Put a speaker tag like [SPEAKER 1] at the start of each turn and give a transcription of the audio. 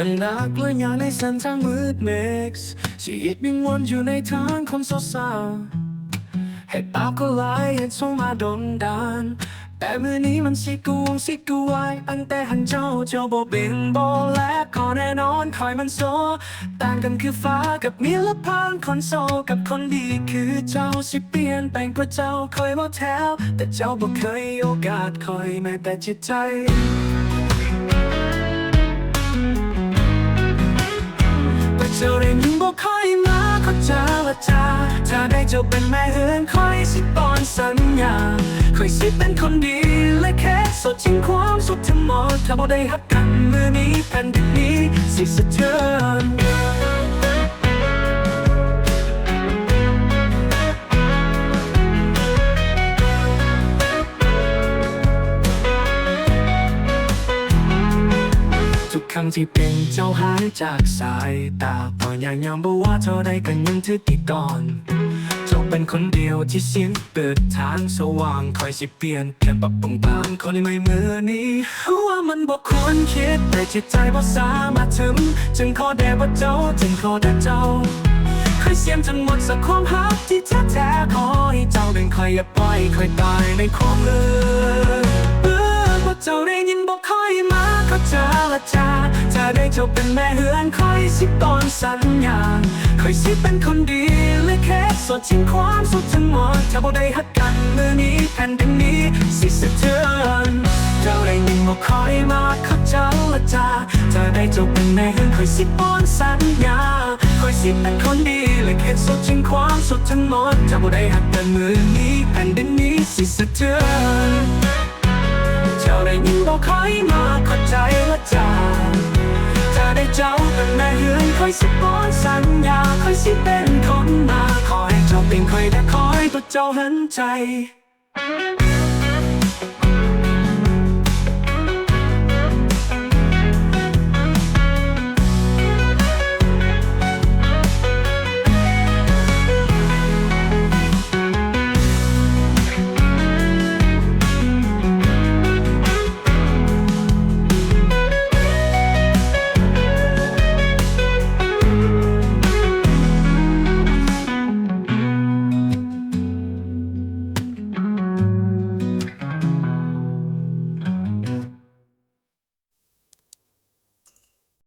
[SPEAKER 1] เป็นนักเลือยาในเส้นทางมืดเมกส์ชีวิตวิ่งวนอยู่ในทางคนโซเศร้าเหตุบาก็หลายเหตุสงมาดนดานแต่มือนี้มันสิกวงสิกวายอันแต่หันเจ้าเจ้าบ่เป็นบ่และก็แน่นอนคอยมันโซต่างกันคือฟ้ากับมีละพานคนโซกับคนดีคือเจ้าสิเปลี่ยนแปลงกว่าเจ้าคอยบ่แถวแต่เจ้าบ่เคยโอกาสคอยแม้แต่จิตใจ คอยมาเขาเจอละจ้าถ้าได้เจ้าเป็นแม่เฮือนคอยสิปอนสัญญาคอยสิเป็นคนดีและแค่สดจริงความสุขทั้งหมดถ้าบ่ได้ฮักกันมือนี้แผ่นดินนี้สิสะเทือน รั้งที่เป็นเจ้าหายจากสายตาพออย่างยามบอกว่าเท่าใดกันยังถือติดตอนเจ้าเป็นคนเดียวที่เสิ้นเปิดทางสว่างคอยสิเปลี่ยนแค่ปรับปรุงบางคนไม่เมือนนี้ว่ามันบอกควรคิดแต่จิตใจบ่สามารถถึงจึงขอแด่ว่เจ้าจึงขอแด่เจ้าเคยเสียมจนหมดสักความหักที่แท้แท้ขอให้เจ้าเป็นใครอย่าปล่อยใครตายในความลืมเออว่าเจ้าได้ยินบอกคอยมา เขาเจอละจาจะได้เจ้าเป็นแม่เฮือนคอยสิตอนสัญญาคอยสิเป็นคนดีและแค่สดทิ้งความสุขทั้งหมดถ้าบ่ได้ฮักกันมือนี้แผ่นดินนี้สิสะเทือนเจ้าได้ยินบอกคอยมาเขาเจอละจาจะได้เจ้าเป็นแม่เฮือนคอยสิตอนสัญญาคอยสิเป็นคนดีและเข็ดสุดจริงความสุดทั้งหมดจะบ่ได้หักกันมือนี้แผ่นดินนี้สิสะเทือนเจ้าได้ยินบอกคอย เจ้เป็นแม่เฮือนคอยสิป้อนสัญญาคอยสิเป็นคนมาคอยเจ้าเป็นคอยแต่คอยตัวเจ้าหันใจ